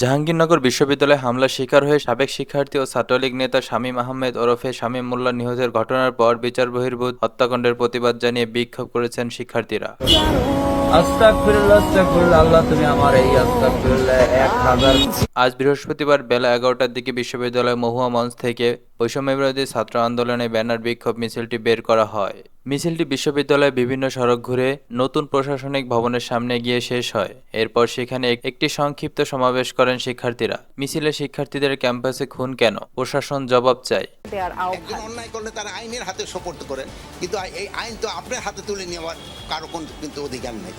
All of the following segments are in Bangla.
জাহাঙ্গীরনগর বিশ্ববিদ্যালয়ে হামলার শিকার হয়ে সাবেক শিক্ষার্থী ও ছাত্রলীগ নেতা শামীম আহমেদ ওরফে শামীম মোল্লা নিহতের ঘটনার পর বিচার বহির্ভূত হত্যাকাণ্ডের প্রতিবাদ জানিয়ে বিক্ষোভ করেছেন শিক্ষার্থীরা। আজ বৃহস্পতিবার বেলা এগারোটার দিকে বিশ্ববিদ্যালয় মহুয়া মঞ্চ থেকে বৈষম্যবিরোধী ছাত্র আন্দোলনে ব্যানার বিক্ষোভ মিছিলটি বের করা হয়। মিছিলটি বিশ্ববিদ্যালয়ের বিভিন্ন সড়ক ঘুরে নতুন প্রশাসনিক ভবনের সামনে গিয়ে শেষ হয়। এরপর সেখানে একটি সংক্ষিপ্ত সমাবেশ করেন শিক্ষার্থীরা। মিছিলে শিক্ষার্থীদের ক্যাম্পাসে খুন কেন? প্রশাসন জবাব চায়। একজন অন্যায় করলে তার আইনের হাতে সোপর্দ করেন কিন্তু এই আইন তো আপনার হাতে তুলে নেওয়ার কারও কিন্তু অধিকার নেই।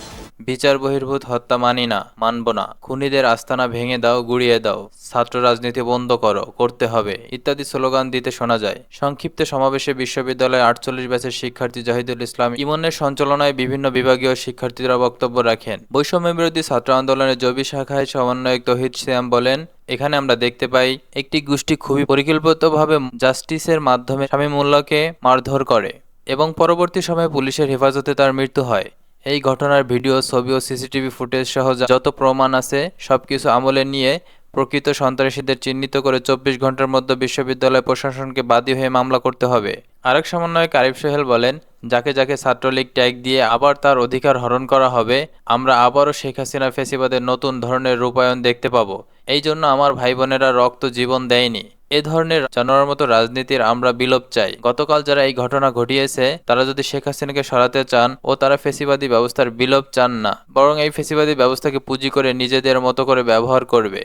বিচার বহির্ভূত হত্যা মানি না মানব না। খুনিদের আস্তানা ভেঙে দাও গুড়িয়ে দাও। ছাত্র রাজনীতি বন্ধ করো করতে হবে ইত্যাদি স্লোগান দিতে শোনা যায়। সংক্ষিপ্ত সমাবেশে বিশ্ববিদ্যালয়ের আটচল্লিশ ব্যাচের শিক্ষার্থী জাহিদুল ইসলাম ইমনের সঞ্চালনায় বিভিন্ন বিভাগীয় শিক্ষার্থীরা বক্তব্য রাখেন। বৈষম্য বিরোধী ছাত্র আন্দোলনের জবি শাখায় সমন্বয়ক তহিদ সিয়াম বলেন, এখানে আমরা দেখতে পাই একটি গোষ্ঠী খুবই পরিকল্পিতভাবে জাস্টিসের মাধ্যমে স্বামী মোল্লাকে মারধর করে এবং পরবর্তী সময়ে পুলিশের হেফাজতে তার মৃত্যু হয়। এই ঘটনার ভিডিও, ছবি ও সিসিটিভি ফুটেজ সহ যত প্রমাণ আছে, সবকিছু আমলে নিয়ে প্রকৃত সন্ত্রাসীদের চিহ্নিত করে চব্বিশ ঘণ্টার মধ্যে বিশ্ববিদ্যালয় প্রশাসনকে বাদী হয়ে মামলা করতে হবে। আরেক সমন্বয়ক আরিফ সোহেল বলেন যাকে যাকে ছাত্রলীগ ট্যাগ দিয়ে আবার তার অধিকার হরণ করা হবে, আমরা আবারও শেখ হাসিনা ফেসিবাদের নতুন ধরনের রূপায়ণ দেখতে পাবো। এই জন্য আমার ভাই বোনেরা রক্ত জীবন দেয়নি। এ ধরনের জানোয়ার মতো রাজনীতির আমরা বিলোপ চাই। গতকাল যারা এই ঘটনা ঘটিয়েছে, তারা যদি শেখ হাসিনাকে সরাতে চান ও তারা ফেসিবাদী ব্যবস্থার বিলোপ চান না, বরং এই ফেসিবাদী ব্যবস্থাকে পুঁজি করে নিজেদের মতো করে ব্যবহার করবে।